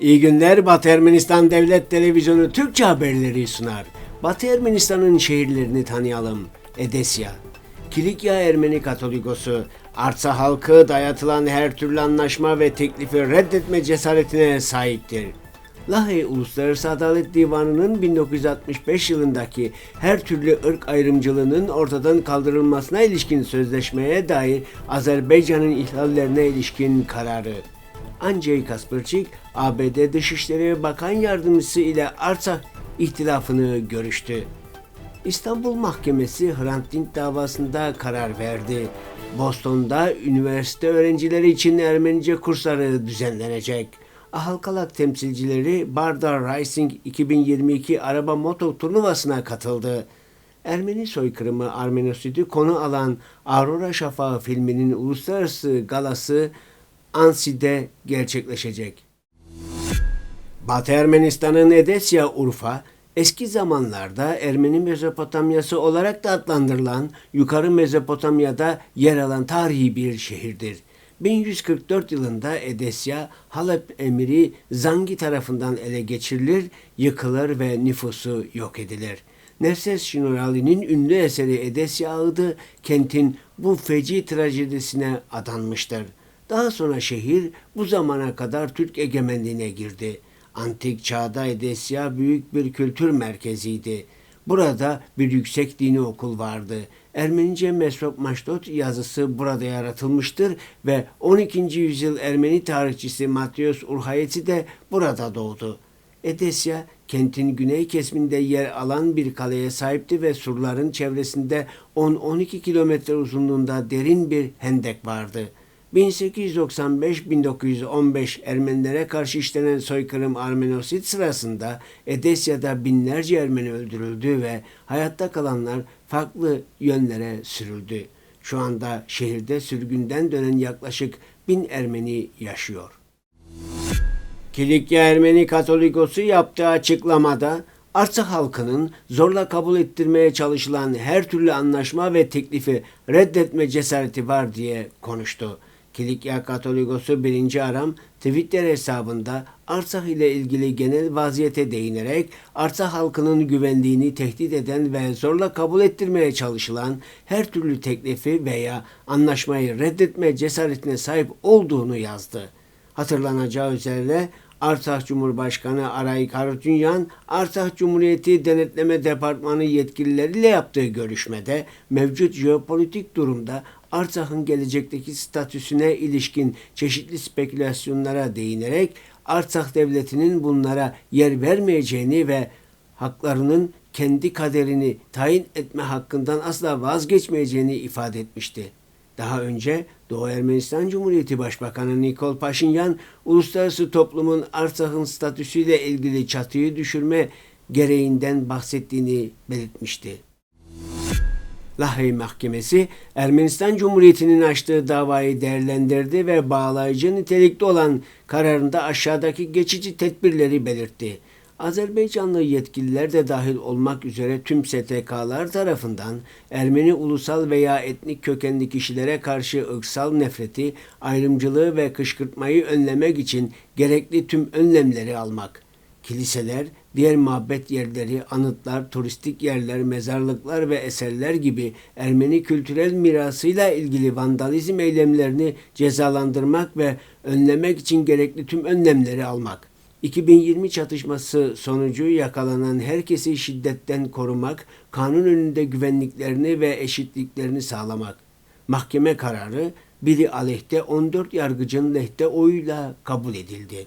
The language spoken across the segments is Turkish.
İyi günler Batı Ermenistan Devlet Televizyonu Türkçe haberleri sunar. Batı Ermenistan'ın şehirlerini tanıyalım. Edesya, Kilikya Ermeni Katolikosu, Arsa halkı dayatılan her türlü anlaşma ve teklifi reddetme cesaretine sahiptir. Lahey Uluslararası Adalet Divanı'nın 1965 yılındaki her türlü ırk ayrımcılığının ortadan kaldırılmasına ilişkin sözleşmeye dair Azerbaycan'ın ihlallerine ilişkin kararı. Andrei Kasperçik, ABD Dışişleri Bakan Yardımcısı ile Artsakh ihtilafını görüştü. İstanbul Mahkemesi Hrant Dink davasında karar verdi. Boston'da üniversite öğrencileri için Ermenice kursları düzenlenecek. Ahalkalak temsilcileri Barda Racing 2022 araba moto turnuvasına katıldı. Ermeni soykırımı Armenosidi konu alan Aurora Şafağı filminin uluslararası galası Ansi'de gerçekleşecek. Batı Ermenistan'ın Edesya Urfa, eski zamanlarda Ermeni Mezopotamyası olarak da adlandırılan Yukarı Mezopotamya'da yer alan tarihi bir şehirdir. 1144 yılında Edesya, Halep emiri Zangi tarafından ele geçirilir, yıkılır ve nüfusu yok edilir. Nefses Şinurali'nin ünlü eseri Edesya Ağıdı kentin bu feci trajedisine adanmıştır. Daha sonra şehir bu zamana kadar Türk egemenliğine girdi. Antik çağda Edesya büyük bir kültür merkeziydi. Burada bir yüksek dini okul vardı. Ermenice Mesrop Maşdot yazısı burada yaratılmıştır ve 12. yüzyıl Ermeni tarihçisi Matyos Urhayetsi de burada doğdu. Edesya kentin güney kesiminde yer alan bir kaleye sahipti ve surların çevresinde 10-12 kilometre uzunluğunda derin bir hendek vardı. 1895-1915 Ermenilere karşı işlenen soykırım Armenosit sırasında Edesya'da binlerce Ermeni öldürüldü ve hayatta kalanlar farklı yönlere sürüldü. Şu anda şehirde sürgünden dönen yaklaşık bin Ermeni yaşıyor. Kilikya Ermeni Katolikosu yaptığı açıklamada Artsakh halkının zorla kabul ettirmeye çalışılan her türlü anlaşma ve teklifi reddetme cesareti var diye konuştu. Kilikya Katolikosu 1. Aram Twitter hesabında Artsakh ile ilgili genel vaziyete değinerek Artsakh halkının güvenliğini tehdit eden ve zorla kabul ettirmeye çalışılan her türlü teklifi veya anlaşmayı reddetme cesaretine sahip olduğunu yazdı. Hatırlanacağı üzere Artsakh Cumhurbaşkanı Aray Karutunyan, Artsakh Cumhuriyeti Denetleme Departmanı yetkilileriyle yaptığı görüşmede mevcut jeopolitik durumda Artsakh'ın gelecekteki statüsüne ilişkin çeşitli spekülasyonlara değinerek Artsakh devletinin bunlara yer vermeyeceğini ve haklarının kendi kaderini tayin etme hakkından asla vazgeçmeyeceğini ifade etmişti. Daha önce Doğu Ermenistan Cumhuriyeti Başbakanı Nikol Paşinyan, uluslararası toplumun Artsak'ın statüsüyle ilgili çatıyı düşürme gereğinden bahsettiğini belirtmişti. Lahey Mahkemesi Ermenistan Cumhuriyeti'nin açtığı davayı değerlendirdi ve bağlayıcı nitelikli olan kararında aşağıdaki geçici tedbirleri belirtti. Azerbaycanlı yetkililer de dahil olmak üzere tüm STK'lar tarafından Ermeni ulusal veya etnik kökenli kişilere karşı ırksal nefreti, ayrımcılığı ve kışkırtmayı önlemek için gerekli tüm önlemleri almak. Kiliseler, diğer mabet yerleri, anıtlar, turistik yerler, mezarlıklar ve eserler gibi Ermeni kültürel mirasıyla ilgili vandalizm eylemlerini cezalandırmak ve önlemek için gerekli tüm önlemleri almak. 2020 çatışması sonucu yakalanan herkesi şiddetten korumak, kanun önünde güvenliklerini ve eşitliklerini sağlamak. Mahkeme kararı biri aleyhte 14 yargıcın lehte oyuyla kabul edildi.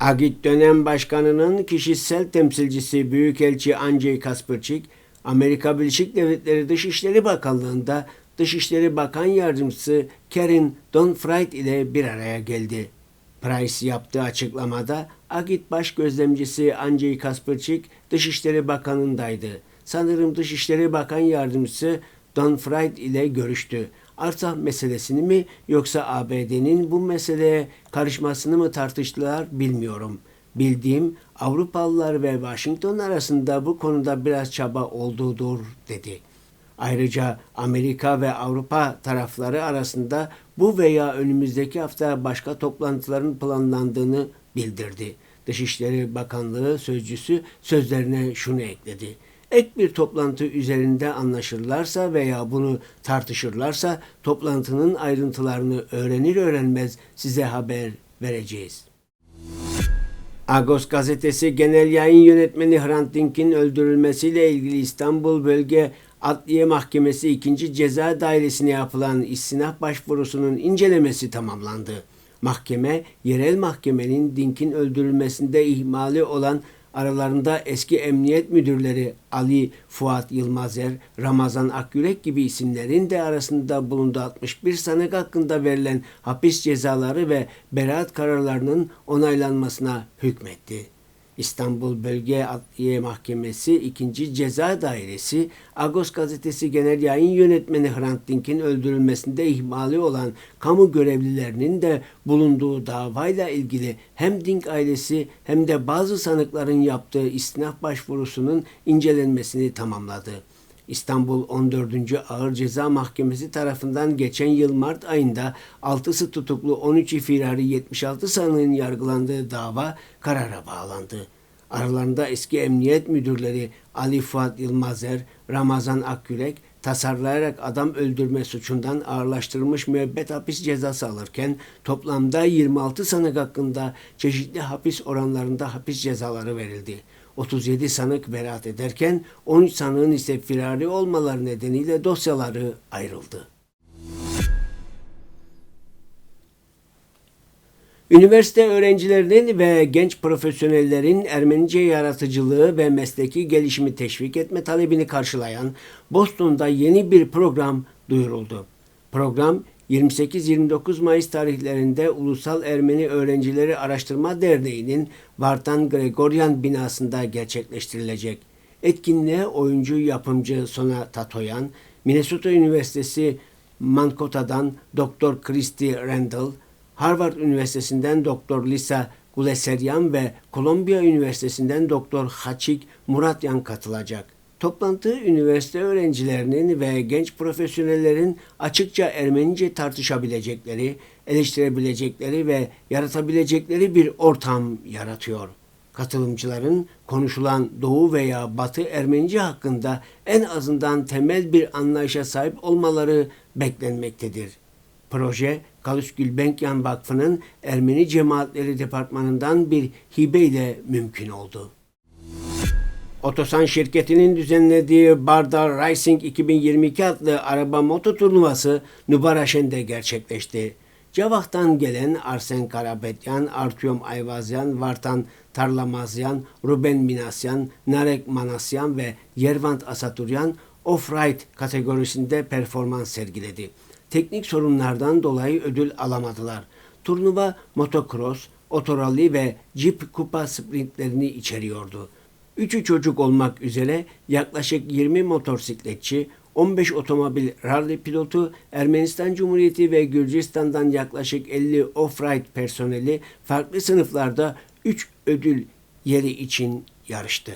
Agit dönem başkanının kişisel temsilcisi Büyükelçi Andrzej Kasperçik, Amerika Birleşik Devletleri Dışişleri Bakanlığı'nda Dışişleri Bakan Yardımcısı Karen Donfried ile bir araya geldi. Price yaptığı açıklamada Agit Baş Gözlemcisi Andrzej Kasperçik Dışişleri Bakanı'ndaydı. Sanırım Dışişleri Bakan Yardımcısı Don Fried ile görüştü. Artsakh meselesini mi yoksa ABD'nin bu meseleye karışmasını mı tartıştılar bilmiyorum. Bildiğim Avrupalılar ve Washington arasında bu konuda biraz çaba olduğudur dedi. Ayrıca Amerika ve Avrupa tarafları arasında bu veya önümüzdeki hafta başka toplantıların planlandığını bildirdi. Dışişleri Bakanlığı sözcüsü sözlerine şunu ekledi. Ek bir toplantı üzerinde anlaşırlarsa veya bunu tartışırlarsa toplantının ayrıntılarını öğrenir öğrenmez size haber vereceğiz. Agos gazetesi genel yayın yönetmeni Hrant Dink'in öldürülmesiyle ilgili İstanbul Bölge Adliye Mahkemesi 2. Ceza Dairesi'ne yapılan istinaf başvurusunun incelemesi tamamlandı. Mahkeme, yerel mahkemenin Dink'in öldürülmesinde ihmali olan aralarında eski emniyet müdürleri Ali Fuat Yılmazer, Ramazan Akyürek gibi isimlerin de arasında bulunduğu 61 sanık hakkında verilen hapis cezaları ve beraat kararlarının onaylanmasına hükmetti. İstanbul Bölge Adliye Mahkemesi 2. Ceza Dairesi, Agos Gazetesi Genel Yayın Yönetmeni Hrant Dink'in öldürülmesinde ihmali olan kamu görevlilerinin de bulunduğu davayla ilgili hem Dink ailesi hem de bazı sanıkların yaptığı istinaf başvurusunun incelenmesini tamamladı. İstanbul 14. Ağır Ceza Mahkemesi tarafından geçen yıl Mart ayında 6'sı tutuklu 13'ü firari 76 sanığın yargılandığı dava karara bağlandı. Aralarında eski emniyet müdürleri Ali Fuat Yılmazer, Ramazan Akgürek tasarlayarak adam öldürme suçundan ağırlaştırılmış müebbet hapis cezası alırken toplamda 26 sanık hakkında çeşitli hapis oranlarında hapis cezaları verildi. 37 sanık beraat ederken 13 sanığın ise firari olmaları nedeniyle dosyaları ayrıldı. Üniversite öğrencilerinin ve genç profesyonellerin Ermenice yaratıcılığı ve mesleki gelişimi teşvik etme talebini karşılayan Boston'da yeni bir program duyuruldu. Program 28-29 Mayıs tarihlerinde Ulusal Ermeni Öğrencileri Araştırma Derneği'nin Vartan Gregorian binasında gerçekleştirilecek. Etkinliğe oyuncu yapımcı Sona Tatoyan, Minnesota Üniversitesi Mankota'dan Dr. Christy Randall, Harvard Üniversitesi'nden Dr. Lisa Guleseryan ve Columbia Üniversitesi'nden Dr. Hachik Muratyan katılacak. Toplantı üniversite öğrencilerinin ve genç profesyonellerin açıkça Ermenice tartışabilecekleri, eleştirebilecekleri ve yaratabilecekleri bir ortam yaratıyor. Katılımcıların konuşulan Doğu veya Batı Ermenice hakkında en azından temel bir anlayışa sahip olmaları beklenmektedir. Proje, Kalus Gülbenkian Vakfı'nın Ermeni Cemaatleri Departmanı'ndan bir hibe ile mümkün oldu. Otosan şirketinin düzenlediği Bardar Racing 2022 adlı araba moto turnuvası Nubaraşen'de gerçekleşti. Cavak'tan gelen Arsen Karabetyan, Artyom Ayvazyan, Vartan Tarlamazyan, Ruben Minasyan, Narek Manasyan ve Yervant Asaturyan off-ride kategorisinde performans sergiledi. Teknik sorunlardan dolayı ödül alamadılar. Turnuva motocross, otoralli ve Jeep kupa sprintlerini içeriyordu. Üçü çocuk olmak üzere yaklaşık 20 motosikletçi, 15 otomobil rally pilotu, Ermenistan Cumhuriyeti ve Gürcistan'dan yaklaşık 50 off-ride personeli farklı sınıflarda 3 ödül yeri için yarıştı.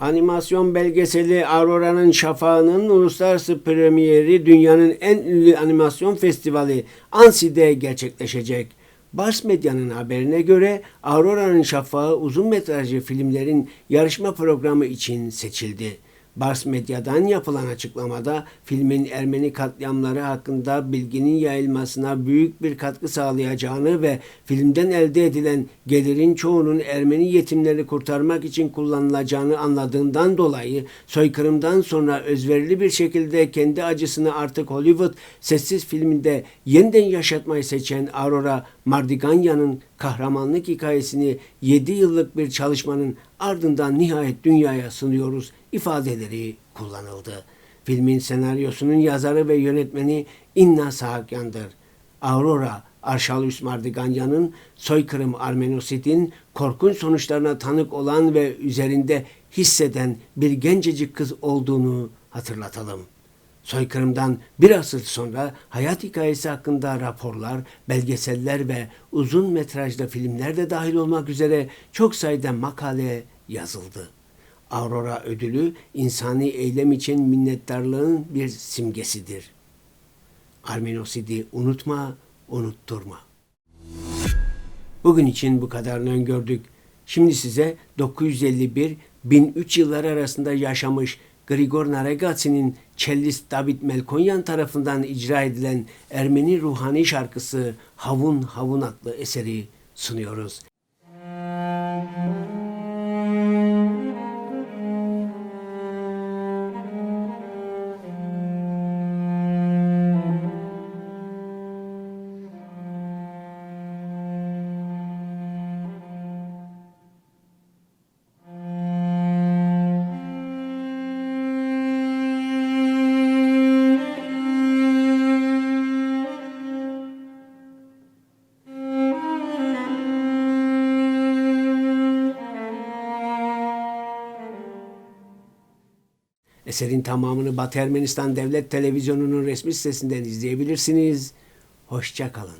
Animasyon belgeseli Aurora'nın Şafağı'nın uluslararası premieri dünyanın en ünlü animasyon festivali Ansi'de gerçekleşecek. Bars Medya'nın haberine göre Aurora'nın Şafağı uzun metrajlı filmlerin yarışma programı için seçildi. Bars Medya'dan yapılan açıklamada filmin Ermeni katliamları hakkında bilginin yayılmasına büyük bir katkı sağlayacağını ve filmden elde edilen gelirin çoğunun Ermeni yetimleri kurtarmak için kullanılacağını anladığından dolayı soykırımdan sonra özverili bir şekilde kendi acısını artık Hollywood sessiz filminde yeniden yaşatmayı seçen Aurora Mardiganya'nın kahramanlık hikayesini 7 yıllık bir çalışmanın ardından nihayet dünyaya sunuyoruz ifadeleri kullanıldı. Filmin senaryosunun yazarı ve yönetmeni Inna Sahakyan'dır. Aurora Arşalus Mardiganya'nın soykırım Armenositin korkunç sonuçlarına tanık olan ve üzerinde hisseden bir gencecik kız olduğunu hatırlatalım. Soykırımdan bir asır sonra hayat hikayesi hakkında raporlar, belgeseller ve uzun metrajlı filmler de dahil olmak üzere çok sayıda makale yazıldı. Aurora ödülü insani eylem için minnettarlığın bir simgesidir. Arminosidi unutma, unutturma. Bugün için bu kadarını öngördük. Şimdi size 951-1003 yılları arasında yaşamış Grigor Naregatsi'nin cellist David Melkonyan tarafından icra edilen Ermeni ruhani şarkısı Havun Havun adlı eseri sunuyoruz. Eserin tamamını Batı Ermenistan Devlet Televizyonu'nun resmi sitesinden izleyebilirsiniz. Hoşça kalın.